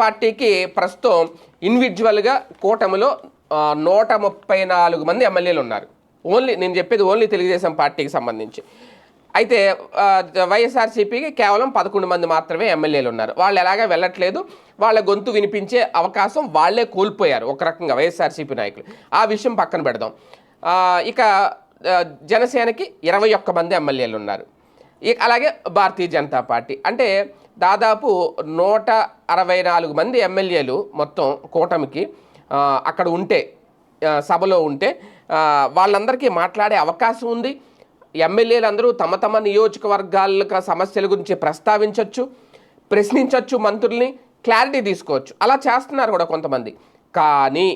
పార్టీకి ప్రస్తుతం ఇండివిజువల్గా కూటమిలో నూట ముప్పై నాలుగు మంది ఎమ్మెల్యేలు ఉన్నారు. ఓన్లీ నేను చెప్పేది ఓన్లీ తెలుగుదేశం పార్టీకి సంబంధించి. అయితే వైఎస్ఆర్సీపీకి కేవలం పదకొండు మంది మాత్రమే ఎమ్మెల్యేలు ఉన్నారు. వాళ్ళు ఎలాగా వెళ్ళట్లేదు వాళ్ళ గొంతు వినిపించే అవకాశం వాళ్ళే కోల్పోయారు ఒక రకంగా వైఎస్ఆర్సీపీ నాయకులు. ఆ విషయం పక్కన పెడదాం. ఇక జనసేనకి ఇరవై ఒక్క మంది ఎమ్మెల్యేలు ఉన్నారు. ఇక అలాగే భారతీయ జనతా పార్టీ. అంటే దాదాపు నూట అరవై నాలుగు మంది ఎమ్మెల్యేలు మొత్తం కూటమికి అక్కడ ఉంటే సభలో ఉంటే వాళ్ళందరికీ మాట్లాడే అవకాశం ఉంది. ఎమ్మెల్యేలు అందరూ తమ తమ నియోజకవర్గాల సమస్యల గురించి ప్రస్తావించవచ్చు ప్రశ్నించవచ్చు మంత్రుల్ని క్లారిటీ తీసుకోవచ్చు. అలా చేస్తున్నారు కూడా కొంతమంది. కానీ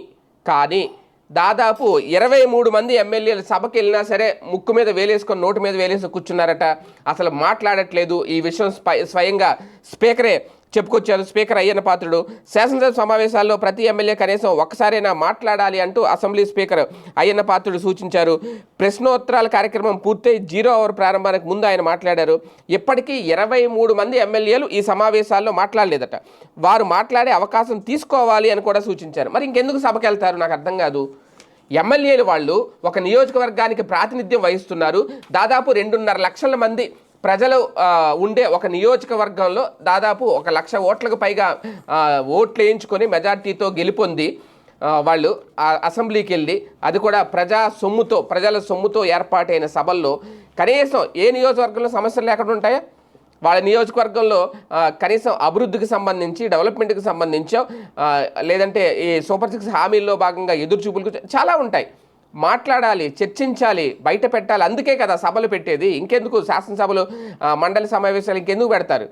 కానీ దాదాపు ఇరవై మూడు మంది ఎమ్మెల్యేలు సభకి వెళ్ళినా సరే ముక్కు మీద వేలేసుకొని నోటు మీద వేలేసి కూర్చున్నారట. అసలు మాట్లాడట్లేదు. ఈ విషయం స్వయంగా స్పీకరే చెప్పుకొచ్చారు స్పీకర్ అయ్యన్న పాత్రుడు. శాసనసభ సమావేశాల్లో ప్రతి ఎమ్మెల్యే కనీసం ఒక్కసారైనా మాట్లాడాలి అంటూ అసెంబ్లీ స్పీకర్ అయ్యన్న పాత్రుడు సూచించారు. ప్రశ్నోత్తరాల కార్యక్రమం పూర్తయి జీరో అవర్ ప్రారంభానికి ముందు ఆయన మాట్లాడారు. ఇప్పటికీ ఇరవై మూడు మంది ఎమ్మెల్యేలు ఈ సమావేశాల్లో మాట్లాడలేదట. వారు మాట్లాడే అవకాశం తీసుకోవాలి అని కూడా సూచించారు. మరి ఇంకెందుకు సభకి వెళ్తారు? నాకు అర్థం కాదు. ఎమ్మెల్యేలు వాళ్ళు ఒక నియోజకవర్గానికి ప్రాతినిధ్యం వహిస్తున్నారు. దాదాపు రెండున్నర లక్షల మంది ప్రజలు ఉండే ఒక నియోజకవర్గంలో దాదాపు ఒక లక్ష ఓట్లకు పైగా ఓట్లు వేయించుకొని మెజార్టీతో గెలుపొంది వాళ్ళు అసెంబ్లీకి వెళ్ళి అది కూడా ప్రజా సొమ్ముతో ప్రజల సొమ్ముతో ఏర్పాటైన సభల్లో కనీసం ఏ నియోజకవర్గంలో సమస్యలు లేకుండా ఉంటాయా? వాళ్ళ నియోజకవర్గంలో కనీసం అభివృద్ధికి సంబంధించి డెవలప్మెంట్కి సంబంధించో లేదంటే ఈ సూపర్ సిక్స్ హామీల్లో భాగంగా ఎదురు చూపులకు చాలా ఉంటాయి. మాట్లాడాలి చర్చించాలి బయట పెట్టాలి. అందుకే కదా సభలు పెట్టేది. ఇంకెందుకు శాసనసభలు మండలి సమావేశాలు ఇంకెందుకు పెడతారు?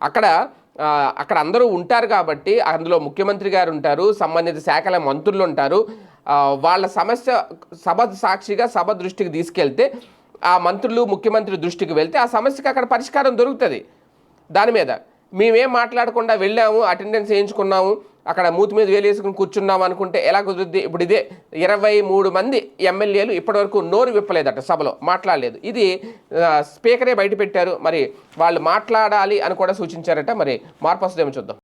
అక్కడ అక్కడ అందరూ ఉంటారు కాబట్టి అందులో ముఖ్యమంత్రి గారు ఉంటారు సంబంధిత శాఖల మంత్రులు ఉంటారు. వాళ్ళ సమస్య సభ సాక్షిగా సభ దృష్టికి తీసుకెళ్తే ఆ మంత్రులు ముఖ్యమంత్రి దృష్టికి వెళ్తే ఆ సమస్యకి అక్కడ పరిష్కారం దొరుకుతుంది. దాని మీద మేమేం మాట్లాడకుండా వెళ్ళాము అటెండెన్స్ వేయించుకున్నాము అక్కడ మూతి మీద వేలేసుకుని కూర్చున్నాము అనుకుంటే ఎలా కుదురుద్ది? ఇప్పుడు ఇదే ఇరవై మూడు మంది ఎమ్మెల్యేలు ఇప్పటివరకు నోరు విప్పలేదట సభలో మాట్లాడలేదు. ఇది స్పీకరే బయట పెట్టారు మరి వాళ్ళు మాట్లాడాలి అని కూడా సూచించారట మరి మార్పు వస్తుందేమో చూద్దాం.